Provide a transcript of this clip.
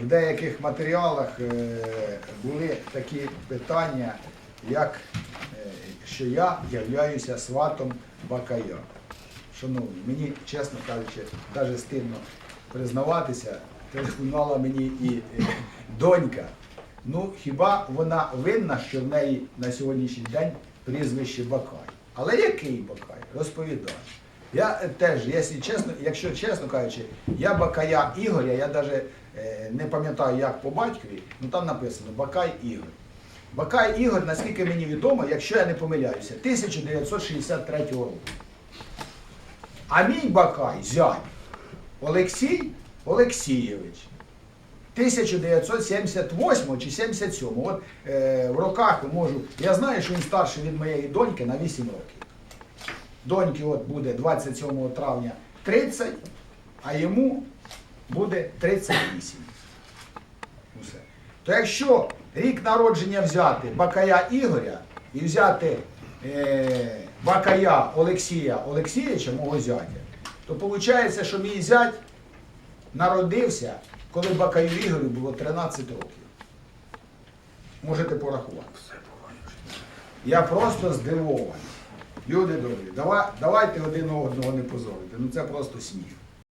В деяких матеріалах е, були такі питання, як е, що я являюся сватом Бакая. Шановні, мені, чесно кажучи, навіть стидно признаватися, телефонувала мені і е, донька. Ну, хіба вона винна, що в неї на сьогоднішній день прізвище Бакай? Але який Бакай? Розповідаю. Я е, теж, якщо чесно, якщо чесно кажучи, я Бакая Ігоря, я навіть не пам'ятаю, як по батькові, ну там написано Бакай Ігор. Бакай Ігор, наскільки мені відомо, якщо я не помиляюся, 1963 року. А мій Бакай, зять, Олексій Олексійович. 1978 чи 77. От е, в роках можу. Я знаю, що він старший від моєї доньки на 8 років. Доньки от буде 27 травня 30, а йому буде 38. Усе. То якщо рік народження взяти Бакая Ігоря і взяти е, Бакая Олексія Олексійовича, мого зятя, то виходить, що мій зять народився, коли Бакаю Ігорю було 13 років. Можете порахувати. Я просто здивований. Люди добрі, давайте один одного не позорити. Ну це просто сміх.